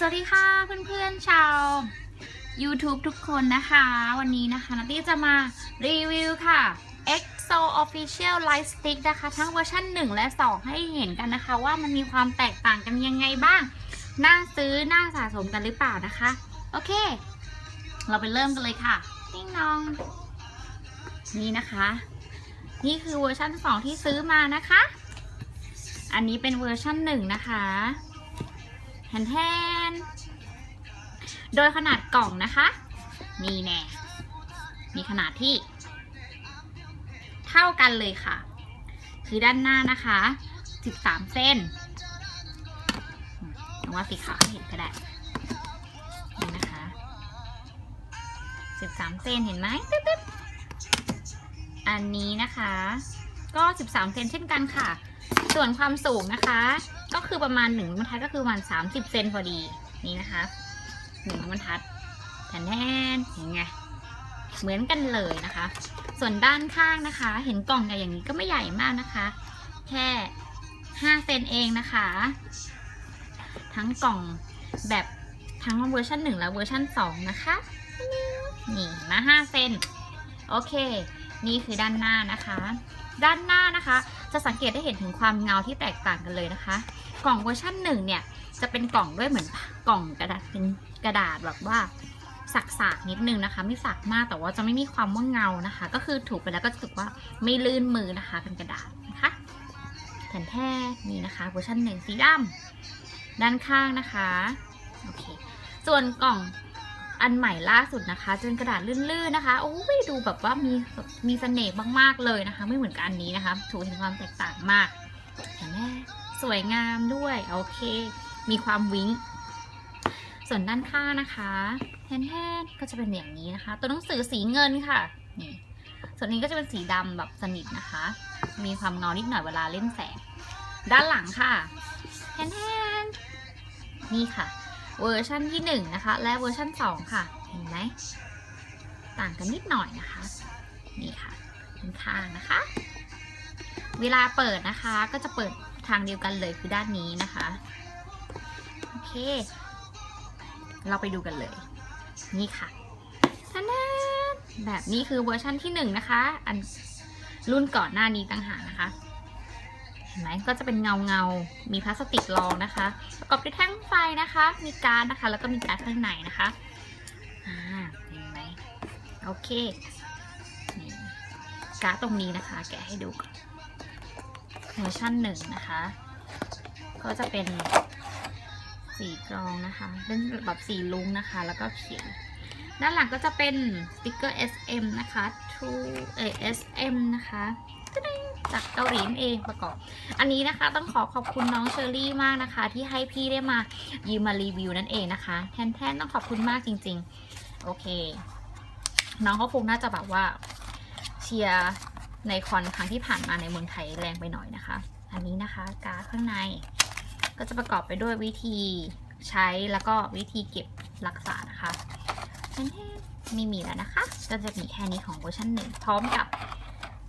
สวัสดีค่ะเพื่อนๆชาว YouTube ทุกคนนะคะ วันนี้นะคะนัตตี้จะมารีวิวค่ะ EXO Official Light Stick นะคะ ทั้งเวอร์ชัน1 และ 2 ให้เห็นกันนะคะ ว่ามันมีความแตกต่างกันยังไงบ้าง น่าซื้อ น่าสะสมกันหรือเปล่านะคะ โอเค เราไปเริ่มกันเลยค่ะ ติ้งนอง นี่นะคะ นี่คือเวอร์ชัน2 ที่ซื้อมานะคะ อันนี้เป็นเวอร์ชัน1 นะคะ แทนแทนโดยขนาดกล่องนะคะ นี่แน่ มีขนาดที่ เท่ากันเลยค่ะ คือด้านหน้านะคะ 13 เส้นหรือว่าสีขาวให้เห็นก็ได้ นี่นะคะ 13 เส้นเห็นไหมตึ๊บตึ๊บอันนี้นะคะ ก็ 13 เซนเช่นกันค่ะ ส่วนความสูงนะคะ ก็คือประมาณหนึ่งบรรทัดก็คือประมาณ30เซนพอดีนี่นะคะหนึ่งบรรทัดแทนแทนเห็นไงเหมือนกันเลยนะคะ ส่วนด้านข้างนะคะ เห็นกล่องใหญ่อย่างนี้ก็ไม่ใหญ่มากนะคะ แค่5เซนเองนะคะ ทั้งกล่องแบบทั้งเวอร์ชัน1และเวอร์ชัน2นะคะ นี่มา5เซนโอเค นี่คือด้านหน้านะคะ ด้านหน้านะคะ จะสังเกตได้เห็นถึงความเงาที่แตกต่างกันเลยนะคะ กล่องเวอร์ชันหนึ่งเนี่ยจะเป็นกล่องด้วยเหมือนกล่องกระดาษเป็นกระดาษแบบว่าสักๆนิดนึงนะคะ ไม่สักมากแต่ว่าจะไม่มีความว่าเงานะคะ ก็คือถูกไปแล้วก็จะรู้สึกว่าไม่ลื่นมือนะคะ เป็นกระดาษนะคะแผ่นแท้นี่นะคะเวอร์ชันหนึ่งสีดำด้านข้างนะคะโอเคส่วนกล่อง อันใหม่ล่าสุดนะคะจะเป็นกระดาษลื่นๆนะคะโอ้ยดูแบบว่ามีมีเสน่ห์มากๆเลยนะคะ ไม่เหมือนกับอันนี้นะคะถูกเห็นความแตกต่างมากเห็นไหมสวยงามด้วยโอเค มีความวิ้งส่วนด้านข้างนะคะแทนๆก็จะเป็นอย่างนี้นะคะ ตัวหนังสือสีเงินค่ะนี่ส่วนนี้ก็จะเป็นสีดำแบบสนิทนะคะ มีความเงานิดหน่อยเวลาเล่นแสง ด้านหลังค่ะแทนๆนี่ค่ะ เวอร์ชันที่หนึ่งนะคะ และเวอร์ชันสองค่ะ เห็นไหม ต่างกันนิดหน่อยนะคะ นี่ค่ะข้างๆนะคะ เวลาเปิดนะคะก็จะเปิดทางเดียวกันเลยคือด้านนี้นะคะ โอเค เราไปดูกันเลย นี่ค่ะทันแนแบบนี้คือเวอร์ชันที่หนึ่งนะคะ อันรุ่นก่อนหน้านี้ต่างหากนะคะ ไหมก็จะเป็นเงาเงามีพลาสติกรองนะคะ ประกอบด้วยแท่งไฟนะคะ มีการนะคะ แล้วก็มีการข้างในนะคะอ่าเห็นไหมโอเคนี่การ์ตรงนี้นะคะ แกะให้ดูก่อนเวอร์ชันหนึ่งนะคะ ก็จะเป็นสีกรองนะคะเป็นแบบสีลุ้งนะคะ แล้วก็เขียนด้านหลังก็จะเป็นสติกเกอร์ SM นะคะ True เอ SM นะคะ จากเกาหลีนั่นเองประกอบ อันนี้นะคะต้องขอขอบคุณน้องเชอรี่มากนะคะ ที่ให้พี่ได้มายืมมารีวิวนั่นเองนะคะแทนๆต้องขอบคุณมากจริง ๆ โอเค น้องเขาคงน่าจะแบบว่าเชียร์ในคอนครั้งที่ผ่านมาในเมืองไทยแรงไปหน่อยนะคะ อันนี้นะคะการ์ดข้างในก็จะประกอบไปด้วยวิธีใช้แล้วก็วิธีเก็บรักษานะคะแทนๆไม่มีแล้วนะคะ ก็จะมีแค่นี้ของเวอร์ชันหนึ่งพร้อมกับ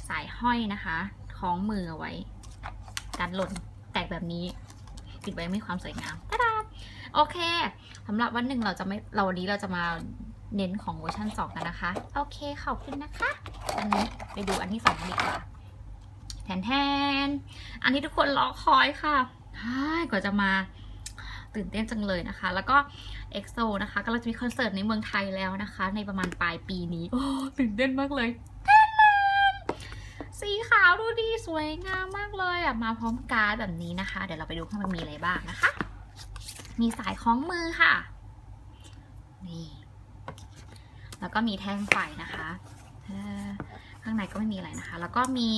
สายห้อยนะคะคล้องมือเอาไว้การหล่นแตกแบบนี้ ติดไว้ไม่ความสวยงามตาดาโอเคสำหรับวันหนึ่งเราจะไม่เราวันนี้เราจะมาเน้นของเวอร์ชัน2 กันนะคะ โอเคขอบคุณนะคะ อันนี้ไปดูอันที่สองกันดีกว่าแทนแทนอันที่ทุกคนรอคอยค่ะฮ่กว่าจะมาตื่นเต้นจังเลยนะคะ แล้วก็ EXO นะคะ ก็เราจะมีคอนเสิร์ตในเมืองไทยแล้วนะคะ ในประมาณปลายปีนี้ โอ้ตื่นเต้นมากเลย สีขาวดูดีสวยงามมากเลยอะมาพร้อมการ์ดแบบนี้นะคะ เดี๋ยวเราไปดูข้างในมีอะไรบ้างนะคะ มีสายคล้องมือค่ะ นี่ แล้วก็มีแท่งไฟนะคะข้างในก็ไม่มีอะไรนะคะ แล้วก็มี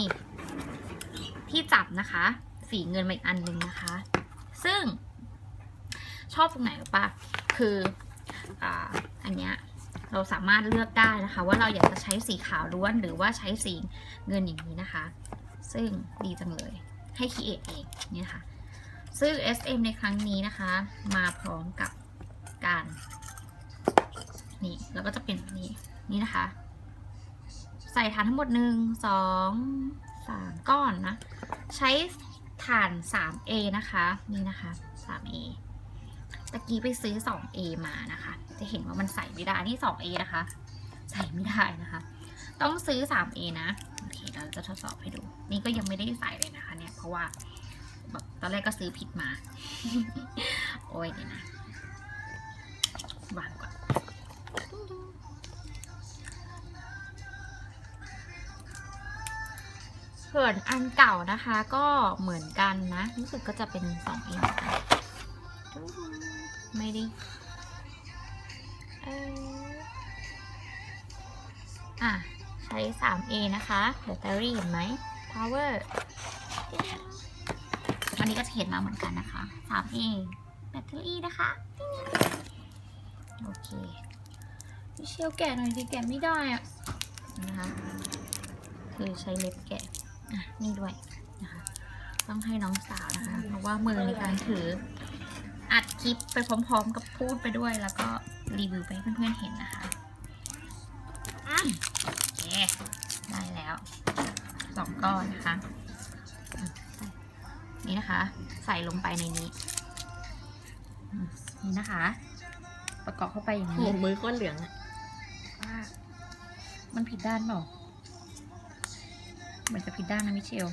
ที่จับนะคะ สีเงินมาอีกอันหนึ่งนะคะ ซึ่งชอบตรงไหนหรือปะคืออ่าอันเนี้ย เราสามารถเลือกได้นะคะ ว่าเราอยากจะใช้สีขาวล้วนหรือว่าใช้สีเงินอย่างนี้นะคะ ซึ่งดีจังเลยให้คีเอทเองเนี่ยค่ะ ซึ่ง SM ในครั้งนี้นะคะ มาพร้อมกับการนี่แล้วก็จะเป็นแบบนี้นี่นะคะ ใส่ฐานทั้งหมดหนึ่งสองสามก้อนนะ ใช้ฐาน 3A นะคะ นี่นะคะ 3A ตะกี้ไปซื้อ 2A มานะคะ จะเห็นว่ามันใส่ไม่ได้นี่ 2A นะคะ ใส่ไม่ได้นะคะ ต้องซื้อ 3A นะ โอเค เราจะทดสอบให้ดู นี่ก็ยังไม่ได้ใส่เลยนะคะ เนี่ย เพราะว่าแบบตอนแรกก็ซื้อผิดมา โอ้ยเดี๋ยวนะวางก่อนส่วนอันเก่านะคะก็เหมือนกันนะ รู้สึกก็จะเป็น 2A เอนกัน ไม่ได้อะ ใช้ 3A นะคะ แบตเตอรี่เห็นไหม power วันนี้ก็จะเห็นมาเหมือนกันนะคะ 3A แบตเตอรี่นะคะ โอเคพี่เชียวแกะหน่อยสิแกะไม่ได้อะนะคะคือใช้เล็บแกะอะนี่ด้วยนะคะ ต้องให้น้องสาวนะคะ เพราะว่ามือในการถือ อัดคลิปไปพร้อม ๆ กับพูดไปด้วย แล้วก็รีวิวไปให้เพื่อนๆเห็นนะคะอืมโอเคได้แล้วสองก้อนนะคะอืมนี่นะคะ ใส่ลงไปในนี้อืมนี่นะคะ ประกอบเข้าไปอย่างโหนี้มือก้นเหลืองอะว่ามันผิดด้านเปล่าเหมือนจะผิดด้านนะมิเชล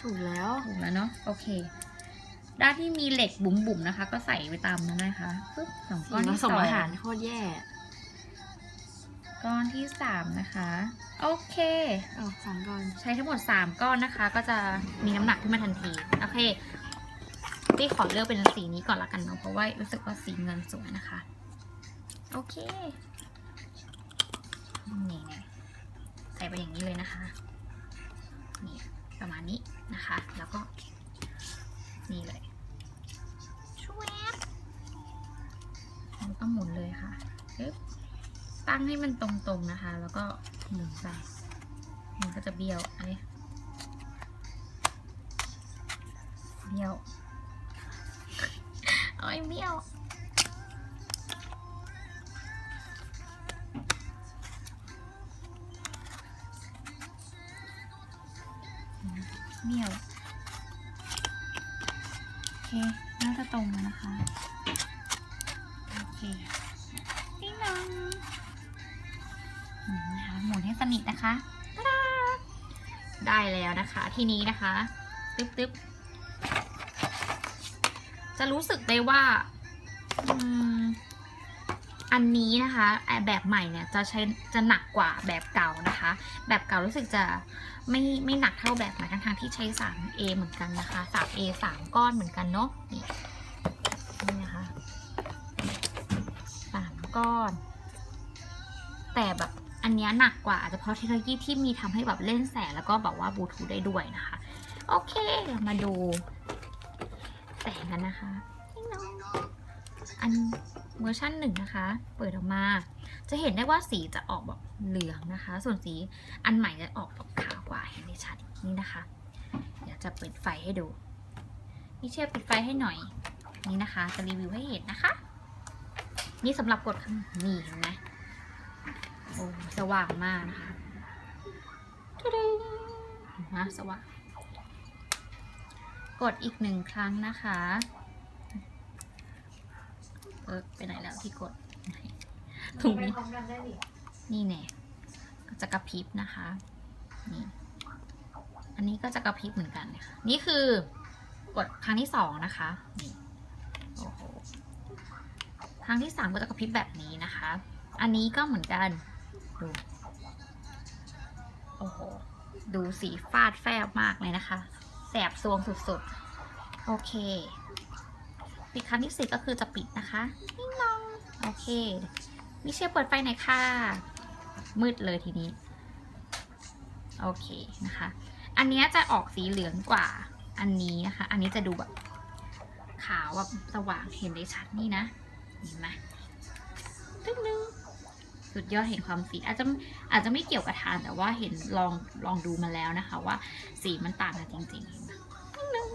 ถูกแล้ว ถูกแล้วเนาะ โอเค ด้านที่มีเหล็กบุ๋มๆนะคะ ก็ใส่ไปตามนั้นนะคะปึ๊บสองก้ก้ออนนที่ผสสอมงอาหารโคตรแย่ก้อนที่สามนะคะ โอเคออกสองก้อน ใช้ทั้งหมดสามก้อนนะคะ ก็จะมีน้ำหนักขึ้นมาทันที โอเคพี่ขอเลือกเป็นสีนี้ก่อนละกันเนาะเพราะว่ารู้สึกว่าสีเงินสวยนะคะ โอเค นี่ใส่ไปอย่างนี้เลยนะคะนี่ประมาณนี้นะคะ แล้วก็นี่เลย ก็หมุนเลยค่ะตั้งให้มันตรงๆนะคะ แล้วก็หมุนไปมันก็จะเบี้ยวอันนี้เบี้ยว เอ้ยเบี้ยว นองหมุนนะคะหมุนให้สนิทนะคะ ได้แล้วนะคะ ทีนี้นะคะ ตึ๊บตึ๊บจะรู้สึกได้ว่าอันนี้นะคะไอ้แบบใหม่เนี่ยจะใช้จะหนักกว่าแบบเก่านะคะ แบบเก่ารู้สึกจะไม่ไม่หนักเท่าแบบใหม่ทั้งๆที่ใช้ 3A เหมือนกันนะคะ 3A 3ก้อนเหมือนกันเนาะนี่ ก้อน แต่แบบอันนี้หนักกว่าอาจจะเพราะเทคโนโลยีที่มีทำให้แบบเล่นแสงแล้วก็แบบว่าบลูทูธได้ด้วยนะคะ โอเคเรามาดูแสงกันนะคะองอันเวอร์ชันหนึ่งนะคะ เปิดออกมา จะเห็นได้ว่าสีจะออกแบบเหลืองนะคะ ส่วนสีอันใหม่จะออกแบบขาวกว่าเห็นได้ชัดนี่นะคะ เดี๋ยวจะเปิดไฟให้ดูนี่เชื่อปิดไฟให้หน่อย นี่นะคะ จะรีวิวให้เห็นนะคะ นี่สำหรับกดนี่เห็นไหมโอ้สว่างมากนะคะทุดึงนะสว่างกดอีกหนึ่งครั้งนะคะเออไปไหนแล้วที่กดตรงนี้นี่แน่ก็จะกระพริบนะคะนี่อันนี้ก็จะกระพริบเหมือนกันนะคะนี่คือกดครั้งที่สองนะคะนี่ ครั้งที่สามก็จะกระพริบแบบนี้นะคะ อันนี้ก็เหมือนกัน ดู โอ้โห ดูสีฟาดแฟบมากเลยนะคะ แสบซวงสุดๆ โอเค ปิดครั้งที่สี่ก็คือจะปิดนะคะนิ่งนอง โอเค มิเชลเปิดไฟหน่อยค่ะ มืดเลยทีนี้ โอเคนะคะ อันนี้จะออกสีเหลืองกว่า อันนี้นะคะ อันนี้จะดูแบบขาวแบบสว่างเห็นได้ชัดนี่นะ เห็นไหมตึ้งนึงสุดยอดเห็นความสีอาจจะอาจจะไม่เกี่ยวกับทานแต่ว่าเห็นลองลองดูมาแล้วนะคะว่าสีมันต่างกันจริงๆเห็นไหมตึ้งนึง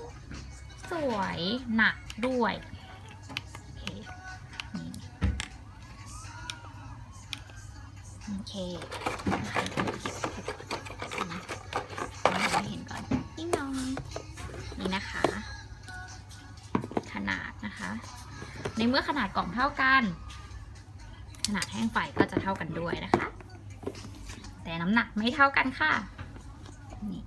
สวยหนักด้วยโอเคนี่โอเคนะคะเก็บเห็นก่อนนิ่งนองนี่นะคะ ขนาดนะคะ ในเมื่อขนาดกล่องเท่ากัน ขนาดแท่งไฟก็จะเท่ากันด้วยนะคะ แต่น้ำหนักไม่เท่ากันค่ะนี่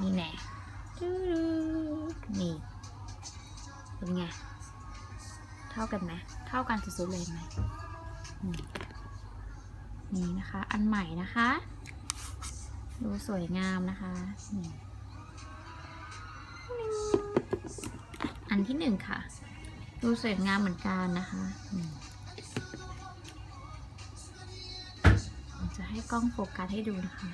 นี่แน่นี่เป็นไง เท่ากันไหมเท่ากันสุดๆเลยไหมนี่นะคะ อันใหม่นะคะ ดูสวยงามนะคะนี่ อันที่หนึ่งค่ะ ดูสวยงามเหมือนกันนะคะจะให้กล้องโฟกัสให้ดูนะคะ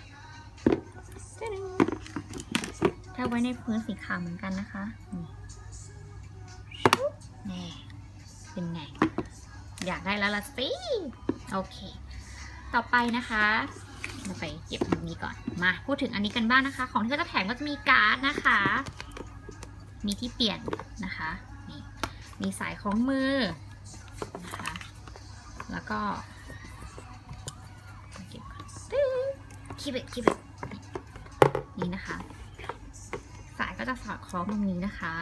ถ้าไว้ในพื้นสีขาวเหมือนกันนะคะนี่แน่เป็นไง อยากได้แล้วละสิ โอเค ต่อไปนะคะเราไปเก็บอันนี้ก่อน มาพูดถึงอันนี้กันบ้างนะคะ ของที่เขาจะแถมก็จะมีการ์ดนะคะ มีที่เปลี่ยนนะคะนี่มีสายคล้องมือนะคะแล้วก็เก็บก่อนคีบเบคีบเบนี่นะคะ สายก็จะสอดคล้องตรงนี้นะคะ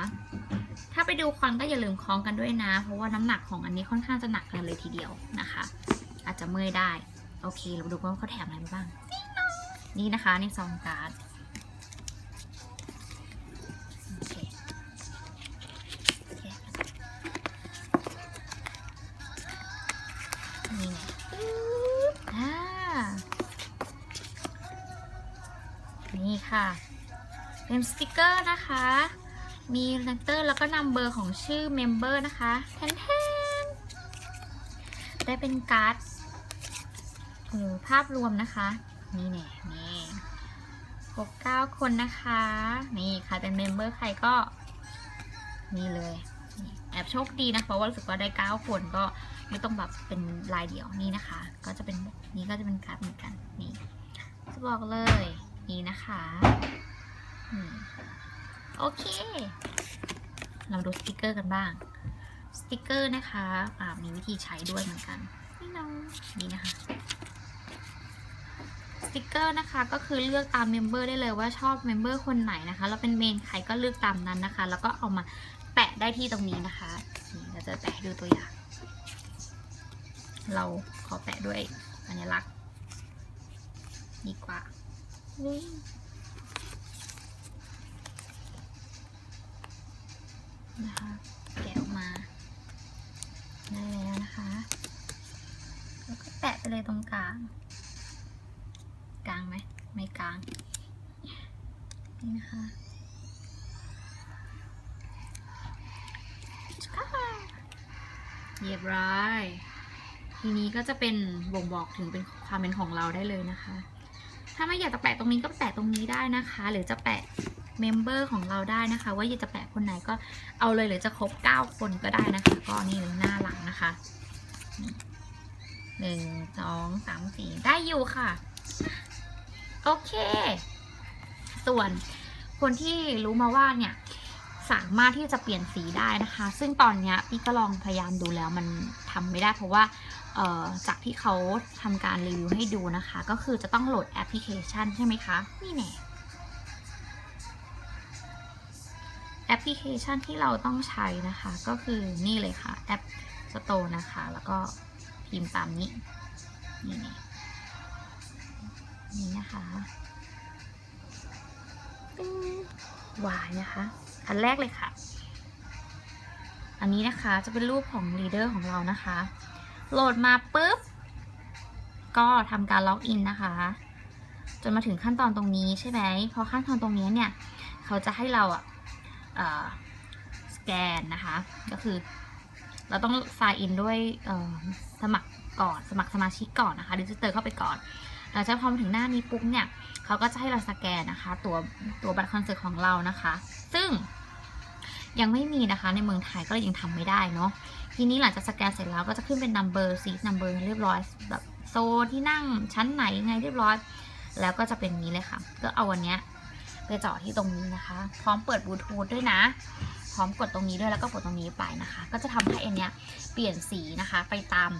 ถ้าไปดูคอนก็อย่าลืมคล้องกันด้วยนะ เพราะว่าน้ำหนักของอันนี้ค่อนข้างจะหนักกันเลยทีเดียวนะคะ อาจจะเมื่อยได้ โอเค เราดูว่าเขาแถมอะไรมาบ้าง นี่นะคะในซองการ์ด ค่ะ เป็นสติกเกอร์นะคะ มีเลตเตอร์แล้วก็นำเบอร์ของชื่อเมมเบอร์นะคะแทนแทนได้เป็นการ์ดเออภาพรวมนะคะ นี่แน่นี่ครบเก้าคนนะคะ นี่ใครเป็นเมมเบอร์ใครก็นี่เลยแอบโชคดีนะเพราะว่ารู้สึกว่าได้เก้าคนก็ไม่ต้องแบบเป็นลายเดียวนี่นะคะ ก็จะเป็นนี่ก็จะเป็นการ์ดเหมือนกันนี่จะบอกเลย นี่นะคะโอเค เราดูสติกเกอร์กันบ้าง สติกเกอร์นะคะอ่ามีวิธีใช้ด้วยเหมือนกัน นี่น้องนี่นะคะ สติกเกอร์นะคะก็คือเลือกตามเมมเบอร์ได้เลยว่าชอบเมมเบอร์คนไหนนะคะแล้วเป็นเมนใครก็เลือกตามนั้นนะคะ แล้วก็เอามาแปะได้ที่ตรงนี้นะคะนี่เราจะแปะให้ดูตัวอย่าง เราขอแปะด้วยสัญลักษณ์ดีกว่า นี่นะคะแกะออกมาได้แล้วนะคะ แล้วก็แปะไปเลยตรงกลาง กลางไหมไม่กลาง นี่นะคะเรียบร้อย ทีนี้ก็จะเป็นบ่งบอกถึงเป็นความเป็นของเราได้เลยนะคะ ถ้าไม่อยากจะแปะตรงนี้ก็แปะตรงนี้ได้นะคะ หรือจะแปะเมมเบอร์ของเราได้นะคะ ว่าอยากจะแปะคนไหนก็เอาเลยหรือจะครบ 9 คนก็ได้นะคะ ก็นี่เลยหน้าหลังนะคะหนึ่งสองสามสี่ได้อยู่ค่ะ โอเค ส่วนคนที่รู้มาว่าเนี่ย สามารถที่จะเปลี่ยนสีได้นะคะ ซึ่งตอนนี้พี่ก็ลองพยายามดูแล้วมันทำไม่ได้เพราะว่าจากที่เขาทำการรีวิวให้ดูนะคะ ก็คือจะต้องโหลดแอปพลิเคชันใช่ไหมคะ นี่แน่แอปพลิเคชันที่เราต้องใช้นะคะ ก็คือนี่เลยค่ะแอป Store นะคะ แล้วก็พิมพ์ตามนี้ นี่นี่นี่นะคะตึ้งวายนะคะ อันแรกเลยค่ะ อันนี้นะคะจะเป็นรูปของลีดเดอร์ของเรานะคะ โหลดมาปุ๊บ ก็ทำการล็อกอินนะคะ จนมาถึงขั้นตอนตรงนี้ใช่ไหมพอขั้นตอนตรงนี้เนี่ย เขาจะให้เราอะเอ่อสแกนนะคะ ก็คือเราต้อง sign in ด้วยสมัครก่อน สมัครสมาชิกก่อนนะคะดิจิเตอร์เข้าไปก่อน หลังจากพอมาถึงหน้านี้ปุ๊บเนี่ยเขาก็จะให้เราสแกนนะคะ ตัวตัวบัตรคอนเสิร์ตของเรานะคะ ซึ่งยังไม่มีนะคะ ในเมืองไทยก็เลยยังทำไม่ได้เนาะทีนี้หลังจากสแกนเสร็จแล้วก็จะขึ้นเป็น number seat number เรียบร้อยแบบโซนที่นั่งชั้นไหนยังไงเรียบร้อย แล้วก็จะเป็นนี้เลยค่ะ ก็เอาวันเนี้ยไปเจาะที่ตรงนี้นะคะ พร้อมเปิดบลูทูธด้วยนะ พร้อมกดตรงนี้ด้วยแล้วก็กดตรงนี้ไปนะคะ ก็จะทำให้อันเนี้ยเปลี่ยนสีนะคะ ไปตาม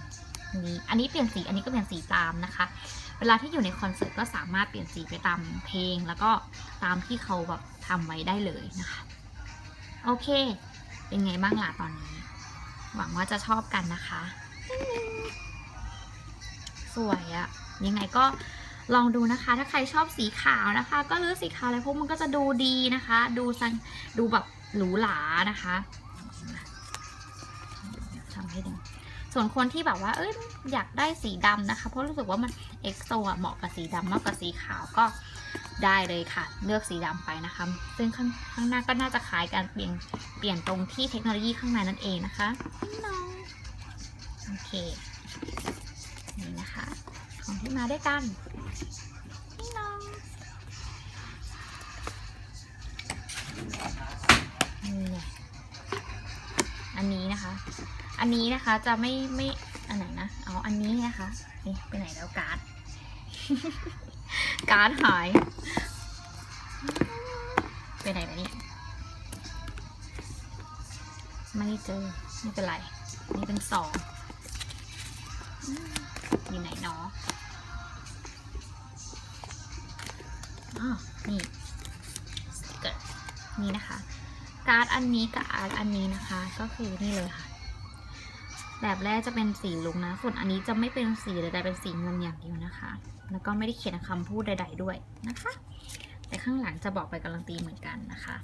นี้ อันนี้เปลี่ยนสี อันนี้ก็เปลี่ยนสีตามนะคะ เวลาที่อยู่ในคอนเสิร์ตก็สามารถเปลี่ยนสีไปตามเพลง แล้วก็ตามที่เขาแบบทำไว้ได้เลยนะคะ โอเค เป็นไงบ้างล่ะตอนนี้ หวังว่าจะชอบกันนะคะ สวยอะยังไงก็ลองดูนะคะ ถ้าใครชอบสีขาวนะคะ ก็เลือกสีขาวเลยเพราะมันก็จะดูดีนะคะ ดูสังดูแบบหรูหรานะคะทำให้ดู ส่วนคนที่แบบว่าเอ้ยอยากได้สีดำนะคะ เพราะรู้สึกว่ามันเอ็กโซเหมาะกับสีดำมากกว่าสีขาวก็ได้เลยค่ะ เลือกสีดำไปนะคะ ซึ่งข้างข้างหน้าก็น่าจะคล้ายกันเปลี่ยนเปลี่ยนตรงที่เทคโนโลยีข้างในนั่นเองนะคะน้องโอเค นี่นะคะ ของที่มาด้วยกัน อันนี้นะคะจะไม่ไม่อันไหนนะเอาอันนี้นะคะนี่ไปไหนแล้วการ์ด การ์ดหาย ไปไหนไปเนี่ยไม่เจอไม่เป็นไร นี่เป็นสองอยู่ไหนเนาะอ๋อนี่เกอร์นี่นะคะ การ์ดอันนี้กับอันนี้นะคะ ก็คือนี่เลยค่ะ แบบแรกจะเป็นสีลุงนะ ส่วนอันนี้จะไม่เป็นสีเลยแต่เป็นสีเงินอย่างเดียวนะคะ แล้วก็ไม่ได้เขียนคำพูดใด ๆ ด้วยนะคะ แต่ข้างหลังจะบอกไปการันตีเหมือนกันนะคะ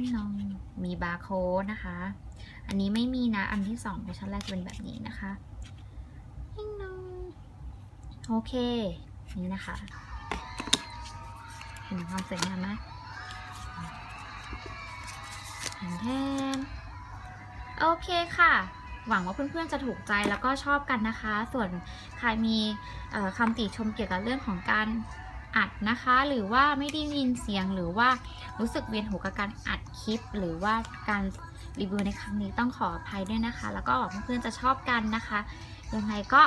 นี่น้องมีบาร์โค้ดนะคะ อันนี้ไม่มีนะ อันที่สองเวอร์ชันแรกจะเป็นแบบนี้นะคะนี่น้องโอเค นี่นะคะเห็นความสวยงามไหมแทนแทนโอเคค่ะ หวังว่าเพื่อนๆจะถูกใจแล้วก็ชอบกันนะคะ ส่วนใครมีคำติชมเกี่ยวกับเรื่องของการอัดนะคะ หรือว่าไม่ได้ยินเสียงหรือว่ารู้สึกเวียนหูกับการอัดคลิป หรือว่าการรีวิวในครั้งนี้ต้องขออภัยด้วยนะคะ แล้วก็หวังเพื่อนๆจะชอบกันนะคะยังไงก็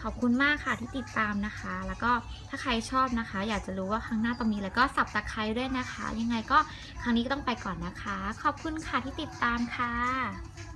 ขอบคุณมากค่ะที่ติดตามนะคะ แล้วก็ถ้าใครชอบนะคะ อยากจะรู้ว่าครั้งหน้าต้องมีแล้วก็สับตะไคร้ด้วยนะคะ ยังไงก็ครั้งนี้ก็ต้องไปก่อนนะคะ ขอบคุณค่ะที่ติดตามค่ะ